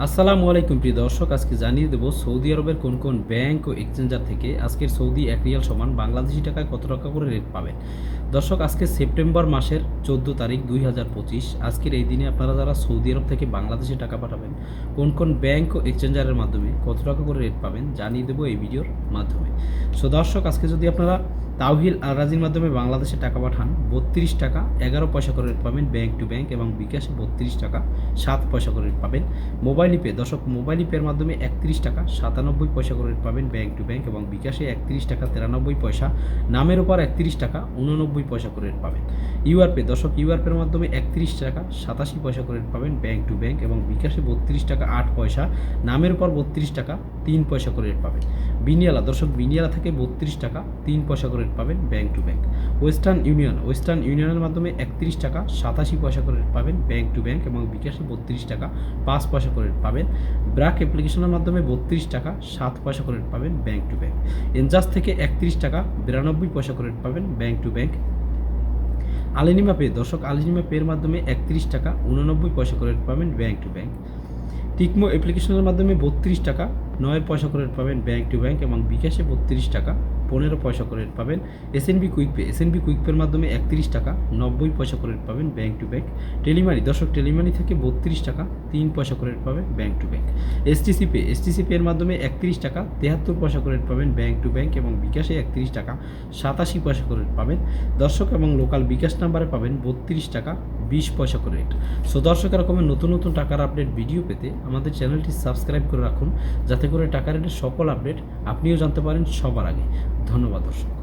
আসসালামু আলাইকুম, প্রিয় দর্শক। আজকে জানিয়ে দেবো সৌদি আরবের কোন কোন ব্যাংক ও এক্সচেঞ্জার থেকে আজকের সৌদি এক রিয়াল সমান বাংলাদেশি টাকায় কত টাকা করে রেট পাবেন। দর্শক, আজকে সেপ্টেম্বর মাসের চোদ্দ তারিখ দুই হাজার পঁচিশ। আজকের এই দিনে আপনারা যারা সৌদি আরব থেকে বাংলাদেশে টাকা পাঠাবেন, কোন কোন ব্যাংক ও এক্সচেঞ্জারের মাধ্যমে কত টাকা করে রেট পাবেন জানিয়ে দেবো এই ভিডিওর মাধ্যমে। সো দর্শক, আজকে যদি আপনারা তাওহিল আর রাজির মাধ্যমে বাংলাদেশে টাকা পাঠান, বত্রিশ টাকা, এগারো পয়সা করে পাবেন ব্যাংক টু ব্যাংক এবং বিকাশে বত্রিশ টাকা, সাত পয়সা করে পাবেন মোবাইল পে। দর্শক, মোবাইল পের মাধ্যমে একত্রিশ টাকা, সাতানব্বই পয়সা করে পাবেন ব্যাংক টু ব্যাংক এবং বিকাশে একত্রিশ টাকা, তিরানব্বই পয়সা, নামের উপর একত্রিশ টাকা, উননব্বই পয়সা করে পাবেন। UR pay. দর্শক ইউআর পের মাধ্যমে একত্রিশ টাকা, সাতাশি পয়সা করে পাবেন ব্যাংক টু ব্যাংক এবং বিকাশে বত্রিশ টাকা, আট পয়সা, নামের উপর বত্রিশ টাকা তিন পয়সা করে রেট পাবেন। বিনিয়ালা দর্শক বিনিয়ালা থেকে বত্রিশ টাকা তিন পয়সা করে রেট পাবেন bank to bank Western Union western ইউনিয়নের মাধ্যমে একত্রিশ টাকা সাতাশি পয়সা করে রেট পাবেন ব্যাংক টু ব্যাংক এবং বিকাশে বত্রিশ টাকা পাঁচ পয়সা করে রেট পাবেন। ব্রাক অ্যাপ্লিকেশনের মাধ্যমে বত্রিশ টাকা সাত পয়সা করে রেট পাবেন ব্যাংক টু ব্যাংক এনজাস থেকে একত্রিশ টাকা বিরানব্বই পয়সা করে রেট পাবেন bank to bank Alinma pay দর্শক আলিনিমা পের মাধ্যমে একত্রিশ টাকা উননব্বই পয়সা করে রেট পাবেন ব্যাংক টু ব্যাংক টিকমো অ্যাপ্লিকেশনের মাধ্যমে বত্রিশ টাকা নয় পয়সা করে পাবেন ব্যাংক টু ব্যাংক এবং বিকাশে বত্রিশ টাকা, পনেরো পয়সা করে পাবেন SNB quick pay S SNB quick পের মাধ্যমে একত্রিশ টাকা, নব্বই পয়সা করে পাবেন ব্যাংক টু ব্যাংক টেলিমানি দর্শক টেলিমানি থেকে বত্রিশ টাকা, তিন পয়সা করে পাবেন bank to bank STC pay STC pay এর মাধ্যমে একত্রিশ টাকা, তেহাত্তর পয়সা করে পাবেন ব্যাংক টু ব্যাংক এবং বিকাশে একত্রিশ টাকা, সাতাশি পয়সা করে পাবেন। দর্শক এবং লোকাল বিকাশ নাম্বারে পাবেন বত্রিশ টাকা, বিশ পয়সা করে। সো দর্শক এরকমের নতুন নতুন টাকার আপডেট ভিডিও পেতে আমাদের চ্যানেলটি সাবস্ক্রাইব করে রাখুন, যাতে করে টাকা রেটের সকল আপডেট আপনিও জানতে পারেন সবার আগে। ধন্যবাদ দর্শক।